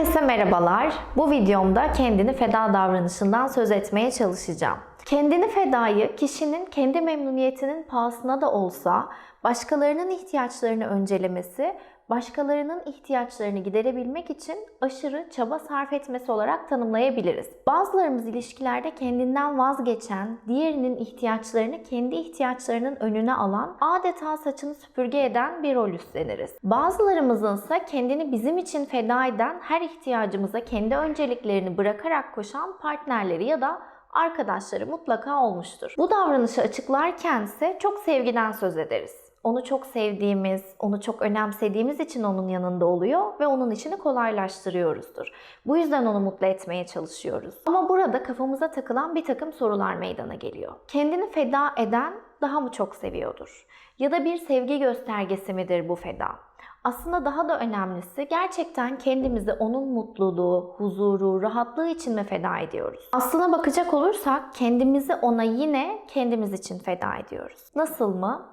Herkese merhabalar. Bu videomda kendini feda davranışından söz etmeye çalışacağım. Kendini fedayı kişinin kendi memnuniyetinin pahasına da olsa başkalarının ihtiyaçlarını öncelemesi, başkalarının ihtiyaçlarını giderebilmek için aşırı çaba sarf etmesi olarak tanımlayabiliriz. Bazılarımız ilişkilerde kendinden vazgeçen, diğerinin ihtiyaçlarını kendi ihtiyaçlarının önüne alan, adeta saçını süpürge eden bir rol üstleniriz. Bazılarımızın ise kendini bizim için feda eden, her ihtiyacımıza kendi önceliklerini bırakarak koşan partnerleri ya da arkadaşları mutlaka olmuştur. Bu davranışı açıklarken ise çok sevgiden söz ederiz. Onu çok sevdiğimiz, onu çok önemsediğimiz için onun yanında oluyor ve onun işini kolaylaştırıyoruzdur. Bu yüzden onu mutlu etmeye çalışıyoruz. Ama burada kafamıza takılan bir takım sorular meydana geliyor. Kendini feda eden daha mı çok seviyordur? Ya da bir sevgi göstergesi midir bu feda? Aslında daha da önemlisi gerçekten kendimizi onun mutluluğu, huzuru, rahatlığı için mi feda ediyoruz? Aslına bakacak olursak kendimizi ona yine kendimiz için feda ediyoruz. Nasıl mı?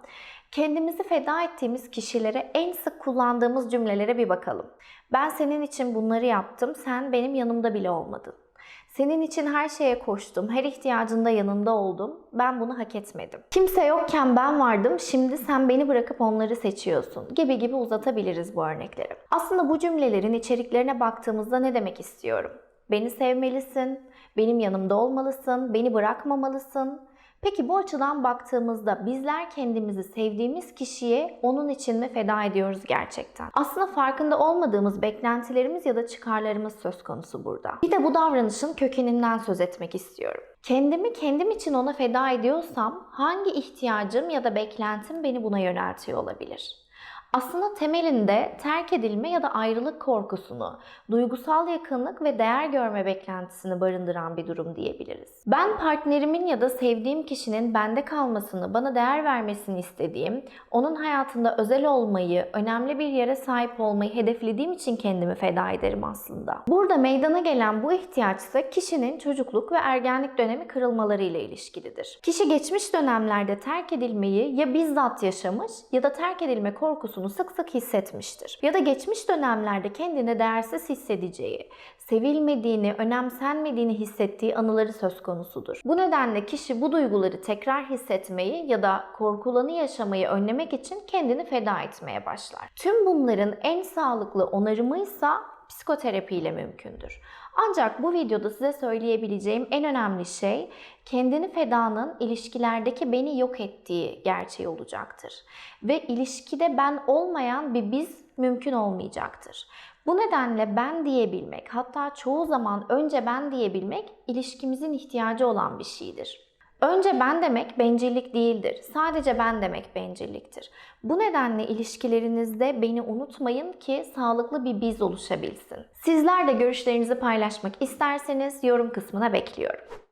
Kendimizi feda ettiğimiz kişilere en sık kullandığımız cümlelere bir bakalım. Ben senin için bunları yaptım, sen benim yanımda bile olmadın. Senin için her şeye koştum, her ihtiyacında yanında oldum. Ben bunu hak etmedim. Kimse yokken ben vardım, şimdi sen beni bırakıp onları seçiyorsun gibi gibi uzatabiliriz bu örnekleri. Aslında bu cümlelerin içeriklerine baktığımızda ne demek istiyorum? Beni sevmelisin, benim yanımda olmalısın, beni bırakmamalısın. Peki bu açıdan baktığımızda bizler kendimizi sevdiğimiz kişiye onun için mi feda ediyoruz gerçekten? Aslında farkında olmadığımız beklentilerimiz ya da çıkarlarımız söz konusu burada. Bir de bu davranışın kökeninden söz etmek istiyorum. Kendimi kendim için ona feda ediyorsam hangi ihtiyacım ya da beklentim beni buna yöneltiyor olabilir? Aslında temelinde terk edilme ya da ayrılık korkusunu, duygusal yakınlık ve değer görme beklentisini barındıran bir durum diyebiliriz. Ben partnerimin ya da sevdiğim kişinin bende kalmasını, bana değer vermesini istediğim, onun hayatında özel olmayı, önemli bir yere sahip olmayı hedeflediğim için kendimi feda ederim aslında. Burada meydana gelen bu ihtiyaç ise kişinin çocukluk ve ergenlik dönemi kırılmaları ile ilişkilidir. Kişi geçmiş dönemlerde terk edilmeyi ya bizzat yaşamış ya da terk edilme korkusunu sık sık hissetmiştir. Ya da geçmiş dönemlerde kendini değersiz hissedeceği, sevilmediğini, önemsenmediğini hissettiği anıları söz konusudur. Bu nedenle kişi bu duyguları tekrar hissetmeyi ya da korkulanı yaşamayı önlemek için kendini feda etmeye başlar. Tüm bunların en sağlıklı onarımıysa psikoterapiyle mümkündür. Ancak bu videoda size söyleyebileceğim en önemli şey kendini fedanın ilişkilerdeki beni yok ettiği gerçeği olacaktır. Ve ilişkide ben olmayan bir biz mümkün olmayacaktır. Bu nedenle ben diyebilmek, hatta çoğu zaman önce ben diyebilmek ilişkimizin ihtiyacı olan bir şeydir. Önce ben demek bencillik değildir. Sadece ben demek bencilliktir. Bu nedenle ilişkilerinizde beni unutmayın ki sağlıklı bir biz oluşabilsin. Sizler de görüşlerinizi paylaşmak isterseniz yorum kısmına bekliyorum.